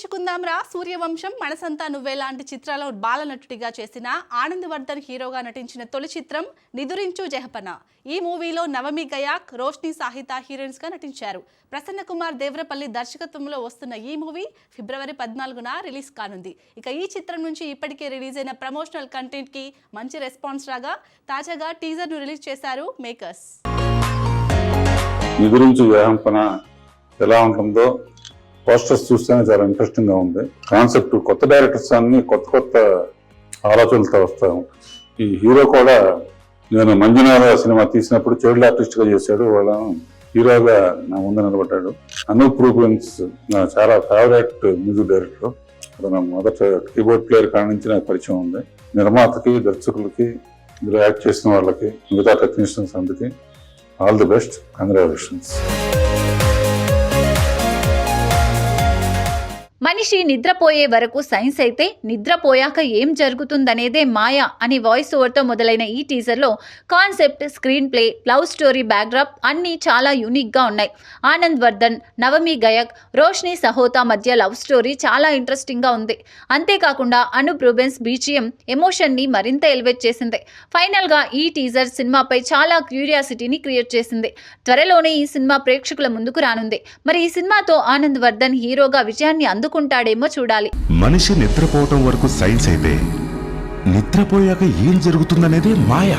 తేల్చుకుందాంరా సూర్యవంశం మనసంతా నువ్వే లాంటి చిత్రాల్లో బాలనటుడిగా చేసిన ఆనంద్ వర్ధన్ హీరోగా నటించిన తొలి చిత్రం నిదురించు జహపన. ఈ మూవీలో నవమి గయాక్ రోష్ని సాహిత హీరోయిన్స్గా నటించారు. ప్రసన్న కుమార్ దేవ్రపల్లి దర్శకత్వంలో వస్తున్న ఈ మూవీ ఫిబ్రవరి పద్నాలుగున రిలీజ్ కానుంది. ఇక ఈ చిత్రం నుంచి ఇప్పటికే రిలీజ్ అయిన ప్రమోషనల్ కంటెంట్కి మంచి రెస్పాన్స్ రాగా తాజాగా టీజర్ను రిలీజ్ చేశారు మేకర్స్. ఎలా ఉంటుందో పోస్టర్స్ చూస్తేనే చాలా ఇంట్రెస్టింగ్గా ఉంది. కాన్సెప్ట్ కొత్త డైరెక్టర్స్ అన్ని కొత్త కొత్త ఆలోచనలతో వస్తాం ఈ హీరో కూడా నేను మంజునాథ సినిమా తీసినప్పుడు చైల్డ్ ఆర్టిస్ట్గా చేశాడు. వాళ్ళ హీరోగా నా ముందు నిలబడ్డాడు. అనూప్ రూపెన్స్ నా చాలా ఫేవరెట్ మ్యూజిక్ డైరెక్టర్. అతను మొదట కీబోర్డ్ ప్లేయర్ కాడి నుంచి నాకు పరిచయం ఉంది. నిర్మాతకి దర్శకులకి ఇందులో యాక్ట్ చేసిన వాళ్ళకి మిగతా టెక్నీషియన్స్ అందరికి ఆల్ ది బెస్ట్. కంగ్రాచులేషన్స్ మనిషి నిద్రపోయే వరకు సైన్స్ అయితే నిద్రపోయాక ఏం జరుగుతుందనేదే మాయ అని వాయిస్ ఓవర్తో మొదలైన ఈ టీజర్లో concept screenplay love story backdrop అన్నీ చాలా యూనిక్గా ఉన్నాయి. ఆనంద్ వర్ధన్ నవమి గయక్ రోష్ని సహోతా మధ్య లవ్ స్టోరీ చాలా ఇంట్రెస్టింగ్గా ఉంది. అంతేకాకుండా అనూప్ రూబెన్స్ బీజిఎం ఎమోషన్ని మరింత ఎలివేట్ చేసింది. ఫైనల్గా ఈ టీజర్ సినిమాపై చాలా క్యూరియాసిటీని క్రియేట్ చేసింది. త్వరలోనే ఈ సినిమా ప్రేక్షకుల ముందుకు రానుంది. మరి ఈ సినిమాతో ఆనంద్ వర్ధన్ హీరోగా విజయాన్ని అందుకుంటాడేమో చూడాలి. మనిషి నిద్రపోవటం వరకు సైన్స్ అయితే నిద్రపోయాక ఏం జరుగుతుందనేది మాయ.